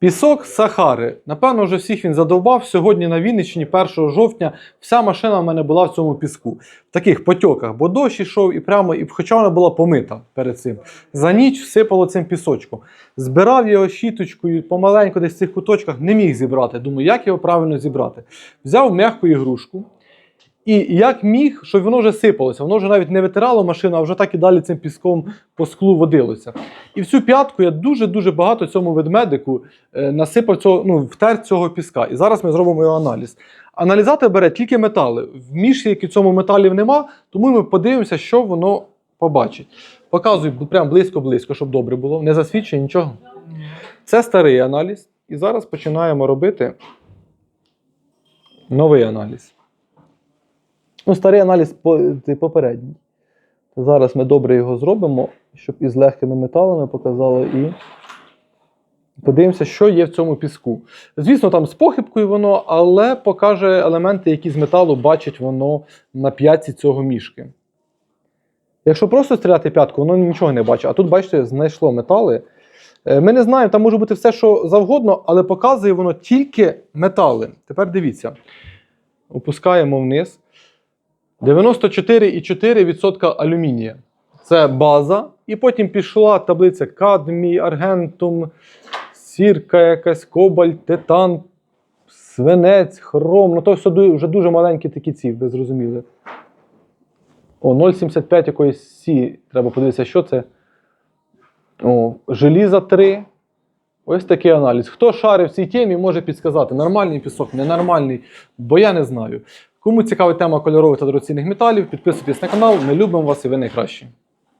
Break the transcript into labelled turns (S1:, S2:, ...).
S1: Пісок Сахари. Напевно, вже всіх він задовбав. Сьогодні на Вінниччині, 1 жовтня, вся машина в мене була в цьому піску. В таких потьоках, бо дощ ішов і прямо, і хоча вона була помита перед цим. За ніч всипало цим пісочком. Збирав його щіточкою, помаленьку десь в цих куточках, не міг зібрати. Думаю, як його правильно зібрати. Взяв м'яку ігрушку. І як міг, щоб воно вже сипалося, воно вже навіть не витирало машину, а вже так і далі цим піском по склу водилося. І в цю п'ятку я дуже-дуже багато цьому ведмедику е, насипав цього, ну, втер цього піска. І зараз ми зробимо його аналіз. Аналізатор бере тільки метали. В міші, які в цьому металів нема, тому ми подивимося, що воно побачить. Показую прям близько-близько, щоб добре було. Не засвідчує нічого. Це старий аналіз. І зараз починаємо робити новий аналіз. Ну, старий аналіз попередній. Зараз ми добре його зробимо, щоб із легкими металами показало і подивимося, що є в цьому піску. Звісно, там з похибкою воно, але покаже елементи, які з металу бачить воно на п'ятці цього мішки. Якщо просто стріляти п'ятку, воно нічого не бачить. А тут, бачите, знайшло метали. Е, Ми не знаємо, там може бути все, що завгодно, але показує воно тільки метали. Тепер дивіться. Опускаємо вниз. 94,4% алюмінія. Це база. І потім пішла таблиця кадмій, аргентум, сірка якась, кобальт, титан, свинець, хром. Ну то все вже дуже маленькі такі ці, ви зрозуміли. О, 0,75 якоїсь сі. Треба подивитися, що це. О, желіза 3. Ось такий аналіз. Хто шарив в цій темі, може підсказати, нормальний пісок, ненормальний, бо я не знаю. Кому цікава тема кольорових та дорогоцінних металів, підписуйтесь на канал. Ми любимо вас і ви найкращі.